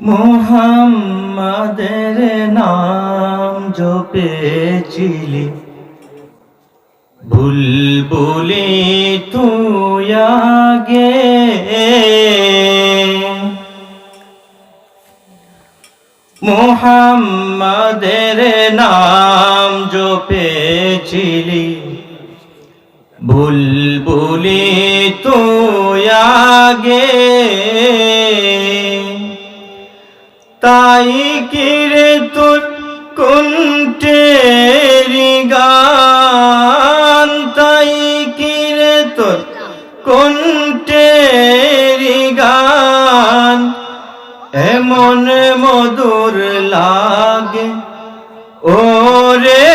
মোহাম্মদের নাম জপেছিলি। বুলবুলি তুই আগে। মোহাম্মদের নাম জপেছিলি। বুলবুলি তুই আগে। তাই কিরে তোর কুন্টেরি গান? তাই কিরে তোর কুন্টেরি গান? এমন মধুর লাগে, ওরে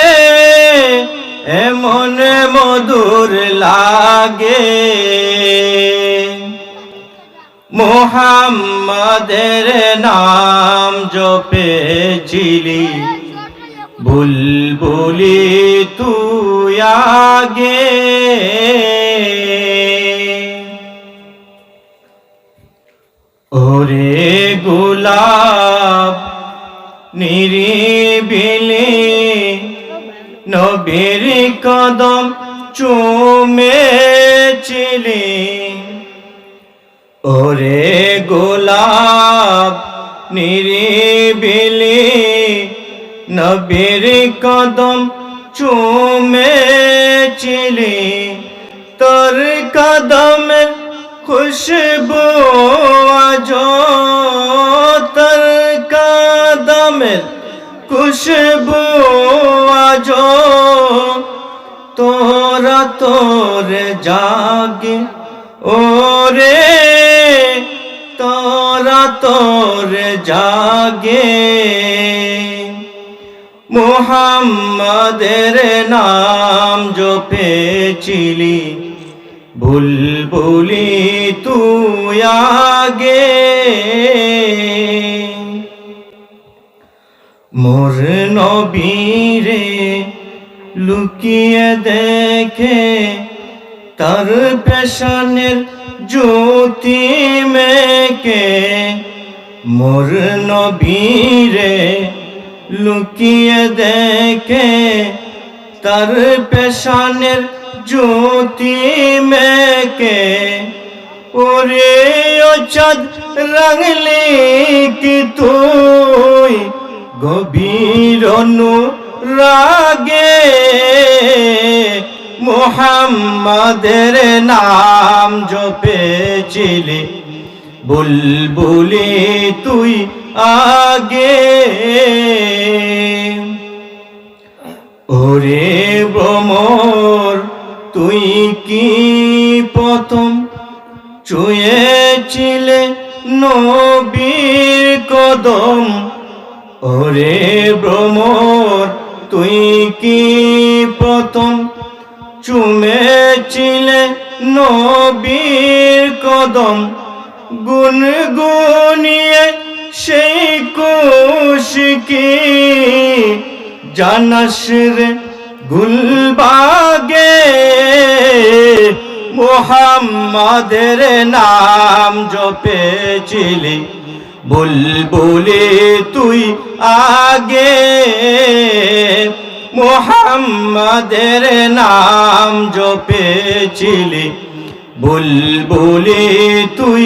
এমন মধুর লাগে। মোহাম্মদের নাম জপেছিলি বুলবুলি তুই আগে। ওরে গোলাপ নিরিবিলি নবীর কদম চুমেছিলি। ওরে গোলাপ, নিরিবিলি নবীর কদম চুমেছিলি। তোর কদমের খুশবু আজ তোর কদমের খুশবু আজ তোরা তোর জাগে, ওরে জাগে। মোহাম্মদের নাম জপেছিলি বুলবুলি তুই আগে। মোর নবীরে লুকিয়ে দেখে তার পেশানের জ্যোতি মেকে। মোর নবীরে লুকিয়ে দেখে তার পেশানের জ্যোতি মেকে। ওরে ও চাঁদ রাঙলি কি তুই? গভীর রাগে মোহাম্মদের নাম জপেছিলি। বুলবুলি তুই আগে। ওরে ভ্রমর, তুই কি প্রথম চুয়েছিলে নবীর কদম? ওরে ভ্রমর, তুই কি প্রথম চুমেছিলে নবীর কদম? গুনগুনিয়ে সেই কুশকি জানাস রে গুলবাগে মোহাম্মদের নাম জপেছিলি, বুলবুলি তুই আগে। মোহাম্মদের নাম জপেছিলি, বুলবুলি তুই